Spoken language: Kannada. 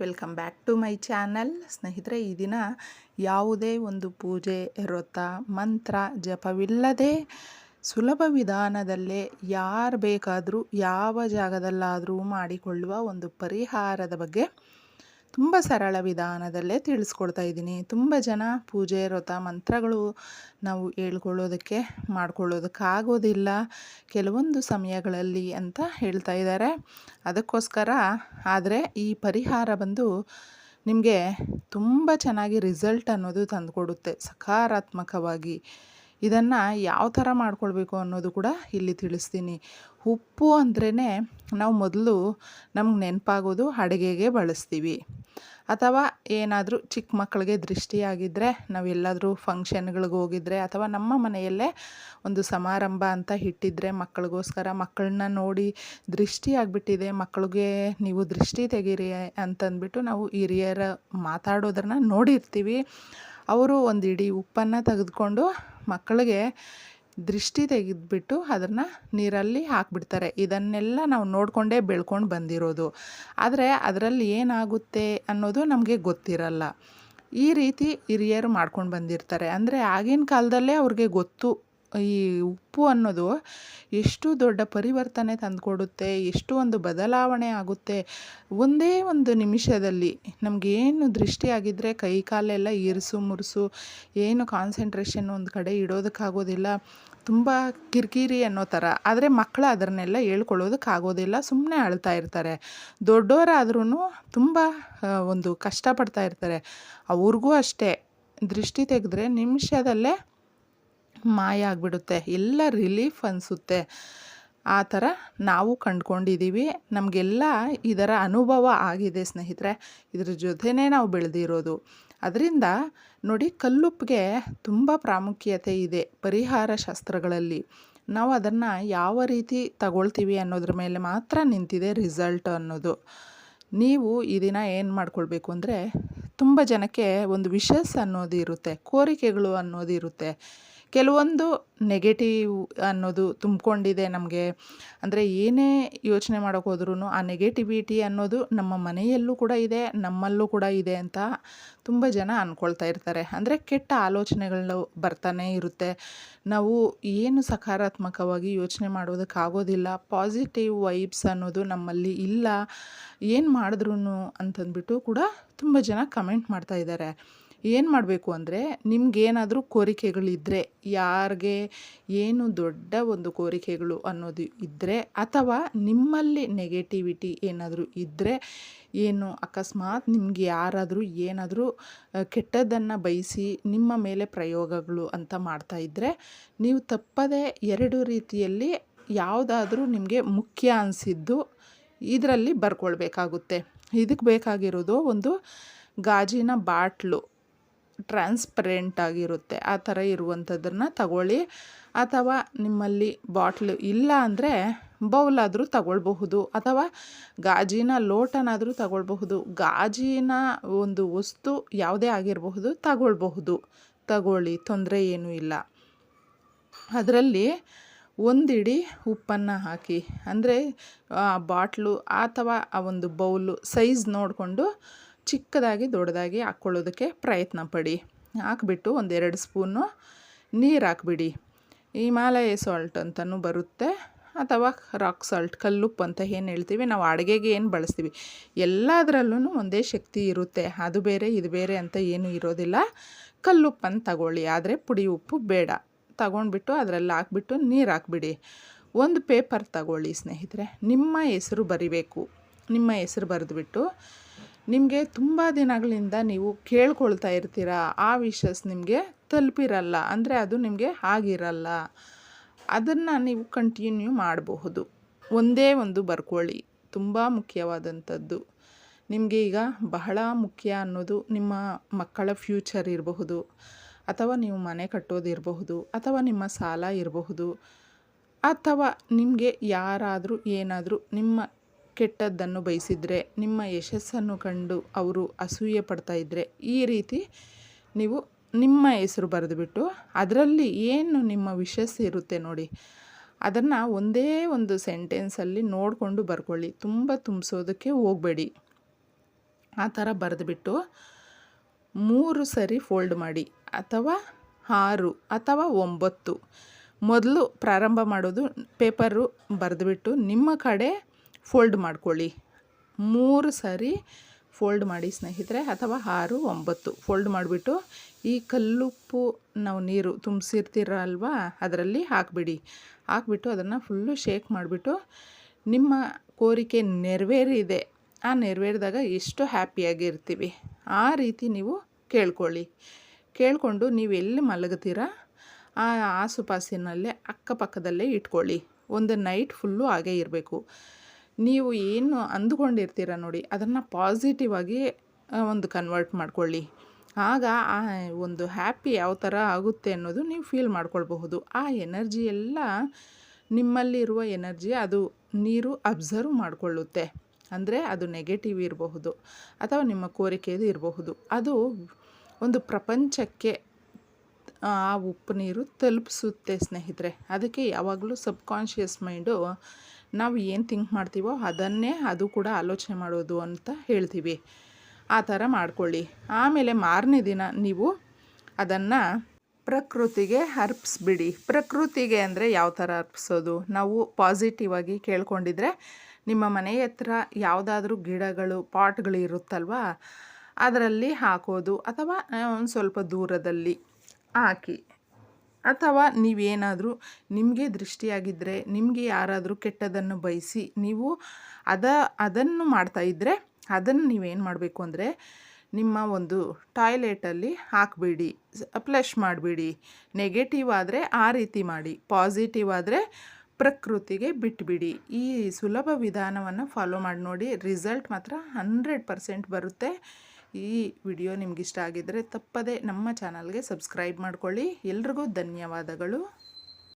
Welcome back to my channel. ಸ್ನೇಹಿತರೆ, ಈ ದಿನ ಯಾವುದೇ ಒಂದು ಪೂಜೆ, ವ್ರತ, ಮಂತ್ರ ಜಪವಿಲ್ಲದೆ ಸುಲಭ ವಿಧಾನದಲ್ಲೇ ಯಾರು ಬೇಕಾದರೂ, ಯಾವ ಜಾಗದಲ್ಲಾದರೂ ಮಾಡಿಕೊಳ್ಳುವ ಒಂದು ಪರಿಹಾರದ ಬಗ್ಗೆ ತುಂಬ ಸರಳ ವಿಧಾನದಲ್ಲೇ ತಿಳಿಸ್ಕೊಡ್ತಾ ಇದ್ದೀನಿ. ತುಂಬ ಜನ ಪೂಜೆ, ವ್ರತ, ಮಂತ್ರಗಳು ನಾವು ಹೇಳ್ಕೊಳ್ಳೋದಕ್ಕೆ ಮಾಡ್ಕೊಳ್ಳೋದಕ್ಕಾಗೋದಿಲ್ಲ. ಕೆಲವೊಂದು ಸಮಯಗಳಲ್ಲಿ ಅಂತ ಹೇಳ್ತಾ ಇದ್ದಾರೆ. ಅದಕ್ಕೋಸ್ಕರ ಆದರೆ ಈ ಪರಿಹಾರ ಬಂದು ನಿಮಗೆ ತುಂಬ ಚೆನ್ನಾಗಿ ರಿಸಲ್ಟ್ ಅನ್ನೋದು ತಂದುಕೊಡುತ್ತೆ. ಸಕಾರಾತ್ಮಕವಾಗಿ. ಇದನ್ನು ಯಾವ ಥರ ಮಾಡ್ಕೊಳ್ಬೇಕು ಅನ್ನೋದು ಕೂಡ ಇಲ್ಲಿ ತಿಳಿಸ್ತೀನಿ. ಉಪ್ಪು ಅಂದ್ರೇ ನಾವು ಮೊದಲು ನಮ್ಗೆ ನೆನಪಾಗೋದು ಅಡುಗೆಗೆ ಬಳಸ್ತೀವಿ. ಅಥವಾ ಏನಾದರೂ ಚಿಕ್ಕ ಮಕ್ಕಳಿಗೆ ದೃಷ್ಟಿಯಾಗಿದ್ದರೆ ನಾವೆಲ್ಲಾದರೂ ಫಂಕ್ಷನ್ಗಳಿಗೆ ಹೋಗಿದ್ರೆ ಅಥವಾ ನಮ್ಮ ಮನೆಯಲ್ಲೇ ಒಂದು ಸಮಾರಂಭ ಅಂತ ಇಟ್ಟಿದ್ರೆ ಮಕ್ಕಳಿಗೋಸ್ಕರ ಮಕ್ಕಳನ್ನ ನೋಡಿ ದೃಷ್ಟಿ ಆಗಿಬಿಟ್ಟಿದೆ ಮಕ್ಕಳಿಗೆ ನೀವು ದೃಷ್ಟಿ ತೆಗೀರಿ ಅಂತಂದ್ಬಿಟ್ಟು ನಾವು ಹಿರಿಯರ ಮಾತಾಡೋದನ್ನ ನೋಡಿರ್ತೀವಿ. ಅವರು ಒಂದು ಇಡೀ ಉಪ್ಪನ್ನು ತೆಗೆದುಕೊಂಡು ಮಕ್ಕಳಿಗೆ ದೃಷ್ಟಿ ತೆಗೆದುಬಿಟ್ಟು ಅದನ್ನು ನೀರಲ್ಲಿ ಹಾಕಿಬಿಡ್ತಾರೆ. ಇದನ್ನೆಲ್ಲ ನಾವು ನೋಡಿಕೊಂಡೇ ಬೆಳ್ಕೊಂಡು ಬಂದಿರೋದು. ಆದರೆ ಅದರಲ್ಲಿ ಏನಾಗುತ್ತೆ ಅನ್ನೋದು ನಮಗೆ ಗೊತ್ತಿರಲ್ಲ. ಈ ರೀತಿ ಹಿರಿಯರು ಮಾಡ್ಕೊಂಡು ಬಂದಿರ್ತಾರೆ. ಅಂದರೆ ಆಗಿನ ಕಾಲದಲ್ಲೇ ಅವ್ರಿಗೆ ಗೊತ್ತು ಈ ಉಪ್ಪು ಅನ್ನೋದು ಎಷ್ಟು ದೊಡ್ಡ ಪರಿವರ್ತನೆ ತಂದುಕೊಡುತ್ತೆ, ಎಷ್ಟು ಒಂದು ಬದಲಾವಣೆ ಆಗುತ್ತೆ. ಒಂದೇ ಒಂದು ನಿಮಿಷದಲ್ಲಿ ನಮಗೇನು ದೃಷ್ಟಿ ಆಗಿದ್ದರೆ ಕೈ ಕಾಲೆಲ್ಲ ಇರಿಸು ಮುರುಸು, ಏನು ಕಾನ್ಸಂಟ್ರೇಷನ್ ಒಂದು ಕಡೆ ಇಡೋದಕ್ಕಾಗೋದಿಲ್ಲ. ತುಂಬ ಕಿರಿಕಿರಿ ಅನ್ನೋ ಥರ ಆದರೆ ಮಕ್ಕಳು ಅದನ್ನೆಲ್ಲ ಹೇಳ್ಕೊಳ್ಳೋದಕ್ಕಾಗೋದಿಲ್ಲ ಸುಮ್ಮನೆ ಅಳ್ತಾ ಇರ್ತಾರೆ. ದೊಡ್ಡವರಾದ್ರೂ ತುಂಬ ಒಂದು ಕಷ್ಟಪಡ್ತಾ ಇರ್ತಾರೆ. ಅವ್ರಿಗೂ ಅಷ್ಟೇ. ದೃಷ್ಟಿ ತೆಗೆದ್ರೆ ನಿಮಿಷದಲ್ಲೇ ಮಾಯ ಆಗಿಬಿಡುತ್ತೆ. ಎಲ್ಲ ರಿಲೀಫ್ ಅನಿಸುತ್ತೆ. ಆ ಥರ ನಾವು ಕಂಡ್ಕೊಂಡಿದ್ದೀವಿ. ನಮಗೆಲ್ಲ ಇದರ ಅನುಭವ ಆಗಿದೆ ಸ್ನೇಹಿತರೆ. ಇದ್ರ ಜೊತೆನೇ ನಾವು ಬೆಳೆದಿರೋದು. ಅದರಿಂದ ನೋಡಿ ಕಲ್ಲುಪ್ಪಿಗೆ ತುಂಬ ಪ್ರಾಮುಖ್ಯತೆ ಇದೆ ಪರಿಹಾರ ಶಾಸ್ತ್ರಗಳಲ್ಲಿ. ನಾವು ಅದನ್ನು ಯಾವ ರೀತಿ ತಗೊಳ್ತೀವಿ ಅನ್ನೋದ್ರ ಮೇಲೆ ಮಾತ್ರ ನಿಂತಿದೆ ರಿಸಲ್ಟ್ ಅನ್ನೋದು. ನೀವು ಈ ದಿನ ಏನು ಮಾಡ್ಕೊಳ್ಬೇಕು ಅಂದರೆ ತುಂಬ ಜನಕ್ಕೆ ಒಂದು ವಿಶಸ್ ಅನ್ನೋದು ಇರುತ್ತೆ, ಕೋರಿಕೆಗಳು ಅನ್ನೋದು ಇರುತ್ತೆ. ಕೆಲವೊಂದು ನೆಗೆಟಿವ್ ಅನ್ನೋದು ತುಂಬಿಕೊಂಡಿದೆ ನಮಗೆ. ಅಂದರೆ ಏನೇ ಯೋಚನೆ ಮಾಡೋಕೆ ಹೋದ್ರೂ ಆ ನೆಗೆಟಿವಿಟಿ ಅನ್ನೋದು ನಮ್ಮ ಮನೆಯಲ್ಲೂ ಕೂಡ ಇದೆ, ನಮ್ಮಲ್ಲೂ ಕೂಡ ಇದೆ ಅಂತ ತುಂಬ ಜನ ಅಂದ್ಕೊಳ್ತಾ ಇರ್ತಾರೆ. ಅಂದರೆ ಕೆಟ್ಟ ಆಲೋಚನೆಗಳು ಬರ್ತಾನೆ ಇರುತ್ತೆ. ನಾವು ಏನು ಸಕಾರಾತ್ಮಕವಾಗಿ ಯೋಚನೆ ಮಾಡೋದಕ್ಕಾಗೋದಿಲ್ಲ ಪಾಸಿಟಿವ್ ವೈಬ್ಸ್ ಅನ್ನೋದು ನಮ್ಮಲ್ಲಿ ಇಲ್ಲ, ಏನು ಮಾಡಿದ್ರು ಅಂತಂದ್ಬಿಟ್ಟು ಕೂಡ ತುಂಬ ಜನ ಕಮೆಂಟ್ ಮಾಡ್ತಾ ಇದ್ದಾರೆ. ಏನು ಮಾಡಬೇಕು ಅಂದರೆ ನಿಮ್ಗೇನಾದರೂ ಕೋರಿಕೆಗಳಿದ್ದರೆ ಯಾರಿಗೆ ಏನು ದೊಡ್ಡ ಒಂದು ಕೋರಿಕೆಗಳು ಅನ್ನೋದು ಇದ್ದರೆ ಅಥವಾ ನಿಮ್ಮಲ್ಲಿ ನೆಗೆಟಿವಿಟಿ ಏನಾದರೂ ಇದ್ದರೆ ಏನು ಅಕಸ್ಮಾತ್ ನಿಮ್ಗೆ ಯಾರಾದರೂ ಏನಾದರೂ ಕೆಟ್ಟದ್ದನ್ನು ಬಯಸಿ ನಿಮ್ಮ ಮೇಲೆ ಪ್ರಯೋಗಗಳು ಅಂತ ಮಾಡ್ತಾ ಇದ್ದರೆ ನೀವು ತಪ್ಪದೇ ಎರಡು ರೀತಿಯಲ್ಲಿ ಯಾವುದಾದ್ರೂ ನಿಮಗೆ ಮುಖ್ಯ ಅನಿಸಿದ್ದು ಇದರಲ್ಲಿ ಬರ್ಕೊಳ್ಬೇಕಾಗುತ್ತೆ. ಇದಕ್ಕೆ ಬೇಕಾಗಿರೋದು ಒಂದು ಗಾಜಿನ ಬಾಟ್ಲು. ಟ್ರಾನ್ಸ್ಪರೆಂಟ್ ಆಗಿರುತ್ತೆ. ಆ ಥರ ಇರುವಂಥದ್ದನ್ನು ತಗೊಳ್ಳಿ. ಅಥವಾ ನಿಮ್ಮಲ್ಲಿ ಬಾಟ್ಲು ಇಲ್ಲ ಅಂದರೆ ಬೌಲಾದರೂ ತಗೊಳ್ಬಹುದು. ಅಥವಾ ಗಾಜಿನ ಲೋಟನಾದರೂ ತಗೊಳ್ಬಹುದು. ಗಾಜಿನ ಒಂದು ವಸ್ತು ಯಾವುದೇ ಆಗಿರಬಹುದು, ತಗೊಳ್ಬಹುದು. ತಗೊಳ್ಳಿ, ತೊಂದರೆ ಏನೂ ಇಲ್ಲ. ಅದರಲ್ಲಿ ಒಂದಿಡಿ ಉಪ್ಪನ್ನು ಹಾಕಿ, ಅಂದರೆ ಬಾಟ್ಲು ಅಥವಾ ಆ ಒಂದು ಬೌಲು ಸೈಜ್ ನೋಡಿಕೊಂಡು ಚಿಕ್ಕದಾಗಿ ದೊಡ್ಡದಾಗಿ ಹಾಕ್ಕೊಳ್ಳೋದಕ್ಕೆ ಪ್ರಯತ್ನ ಪಡಿ. ಹಾಕ್ಬಿಟ್ಟು ಒಂದೆರಡು ಸ್ಪೂನು ನೀರು ಹಾಕ್ಬಿಡಿ. ಹಿಮಾಲಯ ಸಾಲ್ಟ್ ಅಂತಲೂ ಬರುತ್ತೆ. ಅಥವಾ ರಾಕ್ ಸಾಲ್ಟ್ ಕಲ್ಲುಪ್ಪು ಅಂತ ಏನು ಹೇಳ್ತೀವಿ, ನಾವು ಅಡುಗೆಗೆ ಏನು ಬಳಸ್ತೀವಿ ಎಲ್ಲದರಲ್ಲೂ ಒಂದೇ ಶಕ್ತಿ ಇರುತ್ತೆ. ಅದು ಬೇರೆ, ಇದು ಬೇರೆ ಅಂತ ಏನೂ ಇರೋದಿಲ್ಲ. ಕಲ್ಲುಪ್ಪನ್ನು ತಗೊಳ್ಳಿ, ಆದರೆ ಪುಡಿ ಉಪ್ಪು ಬೇಡ. ತಗೊಂಡ್ಬಿಟ್ಟು ಅದರಲ್ಲಿ ಹಾಕ್ಬಿಟ್ಟು ನೀರು ಹಾಕ್ಬಿಡಿ. ಒಂದು ಪೇಪರ್ ತಗೊಳ್ಳಿ ಸ್ನೇಹಿತರೆ. ನಿಮ್ಮ ಹೆಸರು ಬರಿಬೇಕು. ನಿಮ್ಮ ಹೆಸರು ಬರೆದ್ಬಿಟ್ಟು ನಿಮಗೆ ತುಂಬ ದಿನಗಳಿಂದ ನೀವು ಕೇಳ್ಕೊಳ್ತಾ ಇರ್ತೀರ? ಆ ವಿಷಸ್ ನಿಮಗೆ ತಲುಪಿರಲ್ಲ. ಅಂದರೆ ಅದು ನಿಮಗೆ ಆಗಿರಲ್ಲ. ಅದನ್ನು ನೀವು ಕಂಟಿನ್ಯೂ ಮಾಡಬಹುದು. ಒಂದೇ ಒಂದು ಬರ್ಕೊಳ್ಳಿ. ತುಂಬ ಮುಖ್ಯವಾದಂಥದ್ದು. ನಿಮಗೆ ಈಗ ಬಹಳ ಮುಖ್ಯ ಅನ್ನೋದು ನಿಮ್ಮ ಮಕ್ಕಳ ಫ್ಯೂಚರ್ ಇರಬಹುದು. ಅಥವಾ ನೀವು ಮನೆ ಕಟ್ಟೋದಿರಬಹುದು. ಅಥವಾ ನಿಮ್ಮ ಸಾಲ ಇರಬಹುದು. ಅಥವಾ ನಿಮಗೆ ಯಾರಾದರೂ ಏನಾದರೂ ನಿಮ್ಮ ಕೆಟ್ಟದ್ದನ್ನು ಬಯಸಿದರೆ, ನಿಮ್ಮ ಯಶಸ್ಸನ್ನು ಕಂಡು ಅವರು ಅಸೂಯೆ ಪಡ್ತಾ ಇದ್ದರೆ ಈ ರೀತಿ ನೀವು ನಿಮ್ಮ ಹೆಸರು ಬರೆದುಬಿಟ್ಟು ಅದರಲ್ಲಿ ಏನು ನಿಮ್ಮ ವಿಶಸ್ ಇರುತ್ತೆ ನೋಡಿ, ಅದನ್ನು ಒಂದೇ ಒಂದು ಸೆಂಟೆನ್ಸಲ್ಲಿ ನೋಡಿಕೊಂಡು ಬರ್ಕೊಳ್ಳಿ. ತುಂಬ ತುಂಬಿಸೋದಕ್ಕೆ ಹೋಗಬೇಡಿ. ಆ ಥರ ಬರೆದುಬಿಟ್ಟು ಮೂರು ಸರಿ ಫೋಲ್ಡ್ ಮಾಡಿ, ಅಥವಾ ಆರು, ಅಥವಾ ಒಂಬತ್ತು. ಮೊದಲು ಪ್ರಾರಂಭ ಮಾಡೋದು ಪೇಪರು ಬರೆದುಬಿಟ್ಟು ನಿಮ್ಮ ಕಡೆ ಫೋಲ್ಡ್ ಮಾಡ್ಕೊಳ್ಳಿ. ಮೂರು ಸಾರಿ ಫೋಲ್ಡ್ ಮಾಡಿ ಸ್ನೇಹಿತರೆ, ಅಥವಾ ಆರು, ಒಂಬತ್ತು. ಫೋಲ್ಡ್ ಮಾಡಿಬಿಟ್ಟು ಈ ಕಲ್ಲುಪ್ಪು ನಾವು ನೀರು ತುಂಬಿಸಿರ್ತೀರ ಅಲ್ವಾ ಅದರಲ್ಲಿ ಹಾಕಿಬಿಡಿ. ಹಾಕಿಬಿಟ್ಟು ಅದನ್ನು ಫುಲ್ಲು ಶೇಕ್ ಮಾಡಿಬಿಟ್ಟು ನಿಮ್ಮ ಕೋರಿಕೆ ನೆರವೇರಿದೆ. ಆ ನೆರವೇರಿದಾಗ ಎಷ್ಟು ಹ್ಯಾಪಿಯಾಗಿರ್ತೀವಿ. ಆ ರೀತಿ ನೀವು ಕೇಳ್ಕೊಳ್ಳಿ. ಕೇಳಿಕೊಂಡು ನೀವು ಎಲ್ಲಿ ಮಲಗುತ್ತೀರಾ, ಆ ಆಸುಪಾಸಿನಲ್ಲೇ, ಅಕ್ಕಪಕ್ಕದಲ್ಲೇ ಇಟ್ಕೊಳ್ಳಿ. ಒಂದು ನೈಟ್ ಫುಲ್ಲು ಹಾಗೇ ಇರಬೇಕು. ನೀವು ಏನು ಅಂದುಕೊಂಡಿರ್ತೀರ ನೋಡಿ, ಅದನ್ನು ಪಾಸಿಟಿವ್ ಆಗಿ ಒಂದು ಕನ್ವರ್ಟ್ ಮಾಡ್ಕೊಳ್ಳಿ. ಆಗ ಆ ಒಂದು ಹ್ಯಾಪಿ ಯಾವ ಥರ ಆಗುತ್ತೆ ಅನ್ನೋದು ನೀವು ಫೀಲ್ ಮಾಡ್ಕೊಳ್ಬಹುದು. ಆ ಎನರ್ಜಿ ಎಲ್ಲ ನಿಮ್ಮಲ್ಲಿರುವ ಎನರ್ಜಿ ಅದು ನೀರು ಅಬ್ಸರ್ವ್ ಮಾಡಿಕೊಳ್ಳುತ್ತೆ. ಅಂದರೆ ಅದು ನೆಗೆಟಿವ್ ಇರಬಹುದು, ಅಥವಾ ನಿಮ್ಮ ಕೋರಿಕೆಯದು ಇರಬಹುದು. ಅದು ಒಂದು ಪ್ರಪಂಚಕ್ಕೆ, ಆ, ಉಪ್ಪು ನೀರು ತಲುಪಿಸುತ್ತೆ ಸ್ನೇಹಿತರೆ. ಅದಕ್ಕೆ ಯಾವಾಗಲೂ ಸಬ್ಕಾನ್ಷಿಯಸ್ ಮೈಂಡು ನಾವು ಏನು ಥಿಂಕ್ ಮಾಡ್ತೀವೋ ಅದನ್ನೇ ಅದು ಕೂಡ ಆಲೋಚನೆ ಮಾಡೋದು ಅಂತ ಹೇಳ್ತೀವಿ. ಆ ಥರ ಮಾಡ್ಕೊಳ್ಳಿ. ಆಮೇಲೆ ಮಾರನೇ ದಿನ ನೀವು ಅದನ್ನು ಪ್ರಕೃತಿಗೆ ಅರ್ಪಿಸ್ಬಿಡಿ. ಪ್ರಕೃತಿಗೆ ಅಂದರೆ ಯಾವ ಥರ ಅರ್ಪಿಸೋದು? ನಾವು ಪಾಸಿಟಿವ್ ಆಗಿ ಕೇಳ್ಕೊಂಡಿದ್ರೆ ನಿಮ್ಮ ಮನೆ ಹತ್ರ ಯಾವುದಾದ್ರೂ ಗಿಡಗಳು, ಪಾಟ್ಗಳು ಇರುತ್ತಲ್ವಾ? ಅದರಲ್ಲಿ ಹಾಕೋದು ಅಥವಾ ಒಂದು ಸ್ವಲ್ಪ ದೂರದಲ್ಲಿ ಹಾಕಿ. ಅಥವಾ ನೀವೇನಾದರೂ ನಿಮಗೆ ದೃಷ್ಟಿಯಾಗಿದ್ದರೆ ನಿಮಗೆ ಯಾರಾದರೂ ಕೆಟ್ಟದನ್ನು ಬಯಸಿ ನೀವು ಅದ, ಅದನ್ನು ಮಾಡ್ತಾ ಇದ್ದರೆ ಅದನ್ನು ನೀವೇನು ಮಾಡಬೇಕು ಅಂದರೆ ನಿಮ್ಮ ಒಂದು ಟಾಯ್ಲೆಟಲ್ಲಿ ಹಾಕಬೇಡಿ ಫ್ಲಶ್ ಮಾಡಿಬಿಡಿ, ನೆಗೆಟಿವ್ ಆದರೆ ಆ ರೀತಿ ಮಾಡಿ, ಪಾಸಿಟಿವ್ ಆದರೆ ಪ್ರಕೃತಿಗೆ ಬಿಟ್ಬಿಡಿ. ಈ ಸುಲಭ ವಿಧಾನವನ್ನು ಫಾಲೋ ಮಾಡಿ ನೋಡಿ, ರಿಸಲ್ಟ್ ಮಾತ್ರ ಹಂಡ್ರೆಡ್ ಪರ್ಸೆಂಟ್ ಬರುತ್ತೆ. ಈ ವಿಡಿಯೋ ನಿಮಗಿಷ್ಟ ಆಗಿದ್ದರೆ ತಪ್ಪದೆ ನಮ್ಮ ಚಾನಲ್ಗೆ ಸಬ್ಸ್ಕ್ರೈಬ್ ಮಾಡಿಕೊಳ್ಳಿ. ಎಲ್ರಿಗೂ ಧನ್ಯವಾದಗಳು.